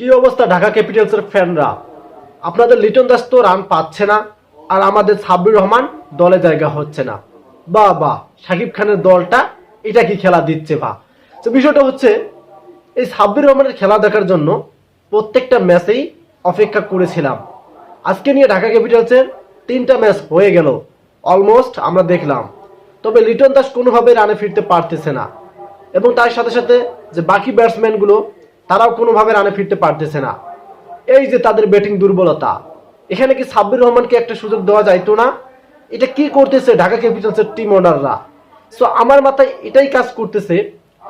কি অবস্থা ঢাকা ক্যাপিটালসের ফ্যানরা? আপনাদের লিটন দাস তো রান পাচ্ছে না, আর আমাদের সাব্বির রহমান দলে জায়গা হচ্ছে না। বা বা সাকিব খানের দলটা এটা কি খেলা দিচ্ছে ভা তো বিষয়টা হচ্ছে, এই সাব্বির রহমানের খেলা দেখার জন্য প্রত্যেকটা ম্যাচেই অপেক্ষা করেছিলাম। আজকে নিয়ে ঢাকা ক্যাপিটালসের তিনটা ম্যাচ হয়ে গেল অলমোস্ট আমরা দেখলাম। তবে লিটন দাস কোনোভাবে রানে ফিরতে পারতেছে না। এবং তার সাথে সাথে যে বাকি ব্যাটসম্যানগুলো তারাও কোনোভাবে রানে ফিরতে পারতেছে না। এই যে তাদের ব্যাটিং দুর্বলতা, এখানে কি সাব্বির রহমানকে একটা সুযোগ দেওয়া যাইতো না? এটা কি করতেছে ঢাকা ক্যাপিটালসের টিম ওনাররা সো আমার মাথায় এটাই কাজ করতেছে,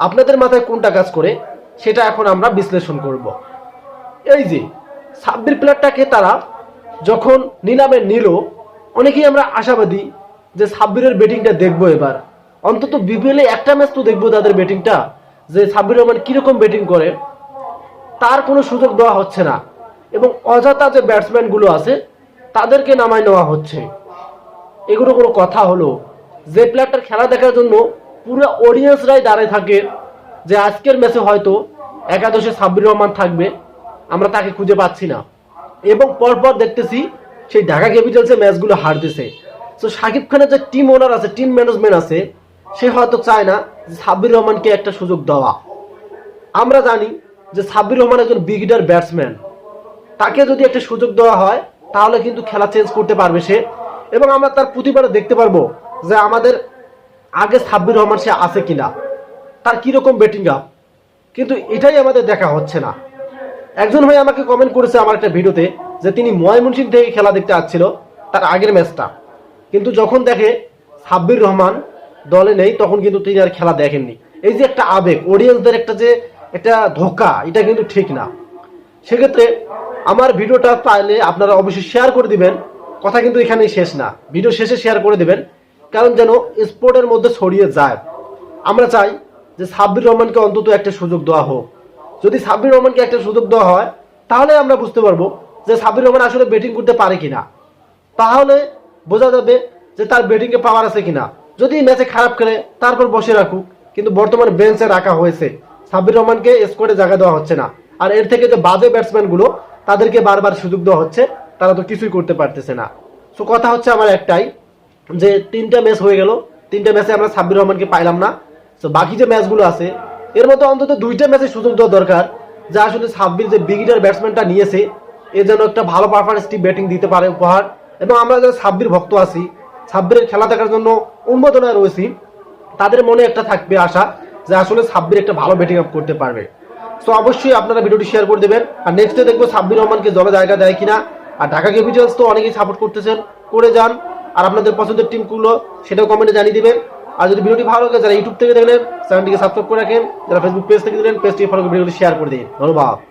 আপনাদের মাথায় কোনটা কাজ করে, সেটা এখন আমরা বিশ্লেষণ করব। এই যে, সাব্বির প্লেয়ারটাকে তারা যখন নিলামে নিল, অনেকেই আমরা আশাবাদী যে সাব্বিরের ব্যাটিংটা দেখব এবার। অন্তত বিপিএলে একটা ম্যাচ তো দেখব তাদের ব্যাটিংটা যে সাব্বির রহমান কীরকম ব্যাটিং করে তার কোনো সুযোগ দেওয়া হচ্ছে না। এবং অযথা যে ব্যাটসম্যানগুলো আছে, তাদেরকে নামায় নেওয়া হচ্ছে। এগুলো কোনো কথা হলো। যে প্লেয়ারটার খেলা দেখার জন্য পুরো অডিয়েন্সরাই দাঁড়িয়ে থাকে যে আজকের ম্যাচে হয়তো একাদশে সাব্বির রহমান থাকবে, আমরা তাকে খুঁজে পাচ্ছি না। এবং পরপর দেখতেছি সেই ঢাকা ক্যাপিটালসে ম্যাচগুলো হারতেছে। তো সাকিব খানের যে টিম ওনার আছে টিম ম্যানেজমেন্ট আছে, সে হয়তো চায় না সাব্বির রহমানকে একটা সুযোগ দেওয়া। আমরা জানি যে সাব্বির রহমান একজন বিগিটার ব্যাটসম্যান তাকে যদি একটা সুযোগ দেওয়া হয়, তাহলে কিন্তু খেলা চেঞ্জ করতে পারবে সে। এবং আমরা তার প্রতিবারে দেখতে পারব যে আমাদের আগে সাব্বির রহমান সে আছে কিনা। তার কীরকম ব্যাটিং আপ কিন্তু এটাই আমাদের দেখা হচ্ছে না। একজন ভাই আমাকে কমেন্ট করেছে আমার একটা ভিডিওতে যে তিনি ময়মনসিং থেকে খেলা দেখতে আসছিল তার আগের ম্যাচটা কিন্তু যখন দেখে সাব্বির রহমান দলে নেই, তখন কিন্তু তিনি আর খেলা দেখেননি। এই যে একটা আবেগ অডিয়েন্সদের একটা যে একটা ধোকা, এটা কিন্তু ঠিক না। সেক্ষেত্রে আমার ভিডিওটা পাইলে আপনারা অবশ্যই শেয়ার করে দিবেন। কথা কিন্তু এখানেই শেষ না। ভিডিও শেষে শেয়ার করে দিবেন। কারণ যেন স্পোর্টের মধ্যে ছড়িয়ে যায়। আমরা চাই যে সাব্বির রহমানকে অন্তত একটা সুযোগ দেওয়া হোক। যদি সাব্বির রহমানকে একটা সুযোগ দেওয়া হয়, তাহলে আমরা বুঝতে পারব যে সাব্বির রহমান আসলে ব্যাটিং করতে পারে কিনা। তাহলে বোঝা যাবে যে তার ব্যাটিংয়ে পাওয়ার আছে কিনা। যদি ম্যাচে খারাপ খেলে, তারপর বসে রাখুক। কিন্তু বর্তমানে বেঞ্চে রাখা হয়েছে। সাব্বির রহমানকে স্কোয়াডে জায়গা দেওয়া হচ্ছে না। আর এর থেকে যে বাজে ব্যাটসম্যানগুলো তাদেরকে বারবার সুযোগ দেওয়া হচ্ছে, তারা তো কিছুই করতে পারতেছে না। সো কথা হচ্ছে আমার একটাই, যে তিনটা ম্যাচ হয়ে গেল, তিনটা ম্যাচে আমরা সাব্বির রহমানকে পাইলাম না। সো বাকি যে ম্যাচগুলো আছে, এর মধ্যে অন্তত দুইটা ম্যাচে সুযোগ দেওয়া দরকার, যা আসলে সাব্বির যে বিগিটার ব্যাটসম্যানটা নিয়েছে এ যেন একটা ভালো পারফরমেন্স ব্যাটিং দিতে পারে উপহার। এবং আমরা যারা সাব্বির ভক্ত আছি, সাব্বিরের খেলা দেখার জন্য উন্মোদনায় রয়েছি, তাদের মনে একটা থাকবে আশা যে আসলে সাব্বির একটা ভালো ব্যাটিং আপ করতে পারবে। সো অবশ্যই আপনারা ভিডিওটি শেয়ার করে দেবেন। আর নেক্সটে দেখব সাব্বির রহমানকে দলে জায়গা দেয় কিনা। আর ঢাকা ক্যাপিটালস তো অনেকেই সাপোর্ট করতেছেন। করে যান। আর আপনাদের পছন্দের টিমগুলো সেটাও কমেন্টে জানিয়ে দেবেন। আর যদি ভিডিওটি ভালো লাগে, যারা ইউটিউব থেকে দেখলেন চ্যানেলটিকে সাবস্ক্রাইব করে রাখেন। যারা ফেসবুক পেজ থেকে দিলেন পেজটিকে ফলো করে ভিডিওটি শেয়ার করে দিন। ধন্যবাদ।